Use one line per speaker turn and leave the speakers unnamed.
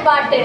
பாட்டு